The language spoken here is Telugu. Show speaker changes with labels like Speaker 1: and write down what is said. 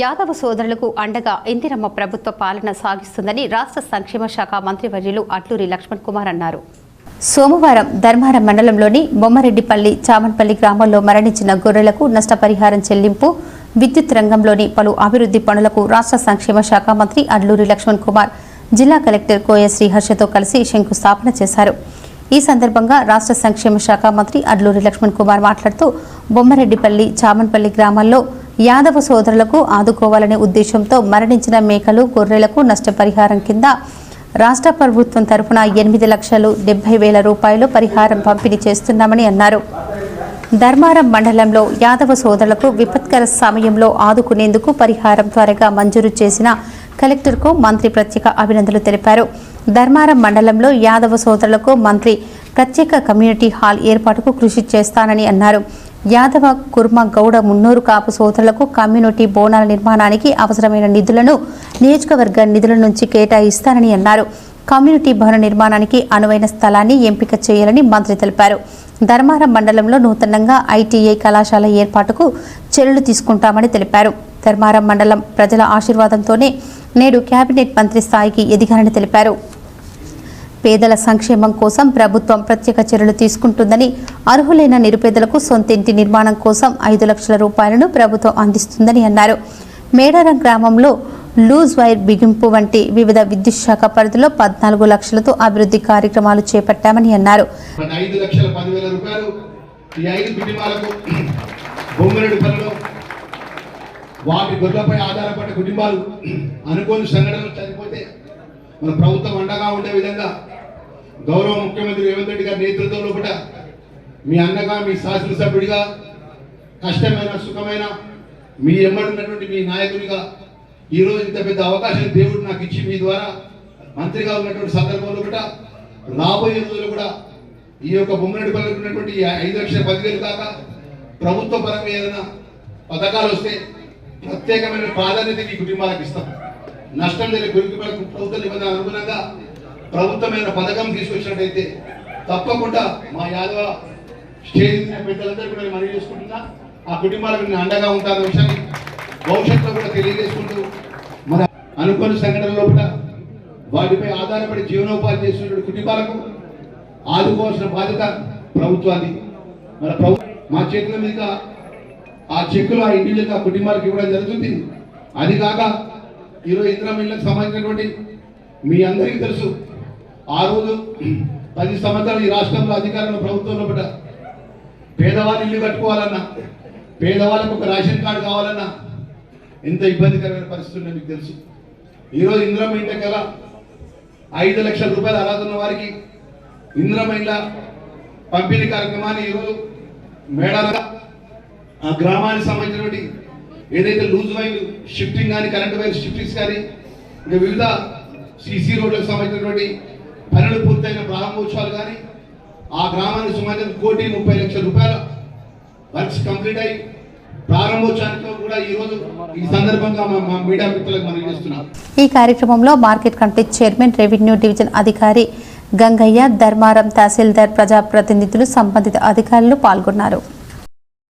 Speaker 1: యాదవ సోదరులకు అండగా ఇందిరమ్మ ప్రభుత్వ పాలన సాగిస్తుందని రాష్ట్ర సంక్షేమ శాఖ మంత్రివర్యులు అట్లూరి లక్ష్మణ్ కుమార్ అన్నారు. సోమవారం ధర్మారం మండలంలోని బొమ్మరెడ్డిపల్లి చామన్పల్లి గ్రామంలో మరణించిన గొర్రెలకు నష్టపరిహారం చెల్లింపు విద్యుత్ రంగంలోని పలు అభివృద్ధి పనులకు రాష్ట్ర సంక్షేమ శాఖ మంత్రి అడ్లూరి లక్ష్మణ్ కుమార్ జిల్లా కలెక్టర్ కోయ శ్రీహర్షతో కలిసి శంకుస్థాపన చేశారు. ఈ సందర్భంగా రాష్ట్ర సంక్షేమ శాఖ మంత్రి అడ్లూరి లక్ష్మణ్ కుమార్ మాట్లాడుతూ బొమ్మరెడ్డిపల్లి చామన్పల్లి గ్రామాల్లో యాదవ సోదరులకు ఆదుకోవాలనే ఉద్దేశంతో మరణించిన మేకలు గొర్రెలకు నష్టపరిహారం కింద రాష్ట్ర ప్రభుత్వం తరఫున ఎనిమిది లక్షలు డెబ్బై వేల రూపాయలు పరిహారం పంపిణీ చేస్తున్నామని అన్నారు. ధర్మారం మండలంలో యాదవ సోదరులకు విపత్కర సమయంలో ఆదుకునేందుకు పరిహారం త్వరగా మంజూరు చేసిన కలెక్టర్కు మంత్రి ప్రత్యేక అభినందనలు తెలిపారు. ధర్మారం మండలంలో యాదవ సోదరులకు మంత్రి ప్రత్యేక కమ్యూనిటీ హాల్ ఏర్పాటుకు కృషి చేస్తానని అన్నారు. యాదవ కుర్మ గౌడ మున్నూరు కాపు సోదరులకు కమ్యూనిటీ బోనాల నిర్మాణానికి అవసరమైన నిధులను నియోజకవర్గ నిధుల నుంచి కేటాయిస్తానని అన్నారు. కమ్యూనిటీ భవన నిర్మాణానికి అనువైన స్థలాన్ని ఎంపిక చేయాలని మంత్రి తెలిపారు. ధర్మారం మండలంలో నూతనంగా ఐటీఐ కళాశాల ఏర్పాటుకు చర్యలు తీసుకుంటామని తెలిపారు. ధర్మారం మండలం ప్రజల ఆశీర్వాదంతోనే నేడు కేబినెట్ మంత్రి స్థాయికి ఎదిగారని తెలిపారు. పేదల సంక్షేమం కోసం ప్రభుత్వం ప్రత్యేక చర్యలు తీసుకుంటుందని అర్హులైన నిరుపేదలకు సొంతింటి నిర్మాణం కోసం ఐదు లక్షల రూపాయలను ప్రభుత్వం అందిస్తుందని అన్నారు. మేడారం గ్రామంలో లూజ్ వైర్ బిగింపు వంటి వివిధ విద్యుత్ శాఖ పరిధిలో పద్నాలుగు లక్షలతో అభివృద్ధి కార్యక్రమాలు చేపట్టామని అన్నారు.
Speaker 2: వాటి గొడ్లపై ఆధారపడ్డ కుటుంబాలు అనుకోని సంఘటనలు చనిపోతే మన ప్రభుత్వం అండగా ఉండే విధంగా గౌరవ ముఖ్యమంత్రి రేవంత్ రెడ్డి గారి నేతృత్వంలో కూడా మీ అన్నగా మీ శాసనసభ్యుడిగా కష్టమైన సుఖమైన మీ ఎమ్మడున్నటువంటి మీ నాయకునిగా ఈరోజు ఇంత పెద్ద అవకాశం దేవుడు నాకు ఇచ్చి మీ ద్వారా మంత్రిగా ఉన్నటువంటి సందర్భంలో కూడా రాబోయే రోజుల్లో కూడా ఈ యొక్క బొమ్మరెడ్డి పల్లెకు ఉన్నటువంటి ఐదు లక్షల పదివేలు కాక ప్రభుత్వ పరంగా ఏదైనా పథకాలు వస్తే ప్రత్యేకమైన ప్రాధాన్యత మీ కుటుంబాలకు ఇస్తాం. నష్టం లేని గురికి ప్రభుత్వ నిబంధన అనుగుణంగా ప్రభుత్వమైన పథకం తీసుకొచ్చినట్టయితే తప్పకుండా మా యాదవ స్టేజ్ పెద్దలందరూ కూడా మనవి చేసుకుంటున్నా. ఆ కుటుంబాలకు నేను అండగా ఉంటాను విషయాన్ని భవిష్యత్తులో కూడా తెలియజేసుకుంటూ మన అనుకోని సంఘటనలో కూడా వాటిపై ఆధారపడి జీవనోపాధి చేస్తున్న కుటుంబాలకు ఆదుకోవాల్సిన బాధ్యత ప్రభుత్వాన్ని మన ప్రభు మా చేతుల మీద ఆ చెక్కులు ఆ ఇండివిజువల్ ఆ కుటుంబాలకు ఇవ్వడం జరుగుతుంది. అది కాక ఈరోజు ఇందిరా మిల్లకు సంబంధించినటువంటి మీ అందరికీ తెలుసు. ఆ రోజు పది సంవత్సరాలు ఈ రాష్ట్రంలో అధికారంలో ప్రభుత్వంలో పడ్డ పేదవాళ్ళు ఇల్లు కట్టుకోవాలన్నా పేదవాళ్ళకు ఒక రేషన్ కార్డు కావాలన్నా ఎంత ఇబ్బందికరమైన పరిస్థితి మీకు తెలుసు. ఈరోజు ఇందిరమ్మ ఇంటి కల ఐదు లక్షల రూపాయలు అర్హత ఉన్న వారికి ఇందిరమ్మ ఇండ్ల పంపిణీ కార్యక్రమాన్ని ఈరోజు మేడాల ఆ గ్రామానికి సంబంధించినటువంటి ఏదైతే లూజ్ వైర్ షిఫ్టింగ్ కానీ కరెంట్ వైర్ షిఫ్టింగ్స్ కానీ ఇంకా వివిధ సిసి రోడ్లకు సంబంధించినటువంటి పనులు పూర్తయిన ప్రారంభోత్సవాలు కానీ ఆ గ్రామానికి సుమారు కోటి ముప్పై లక్షల రూపాయల వర్క్స్ కంప్లీట్ అయ్యి ప్రారంభోత్సవానికి కూడా ఈరోజు ఈ సందర్భంగా మా మీడియా మిత్రులకు మనం చేస్తున్నాం.
Speaker 1: ఈ కార్యక్రమంలో market committee chairman revenue division అధికారి గంగయ్య ధర్మారం తహసీల్దార్ ప్రజాప్రతినిధులు సంబంధిత అధికారులు పాల్గొన్నారు.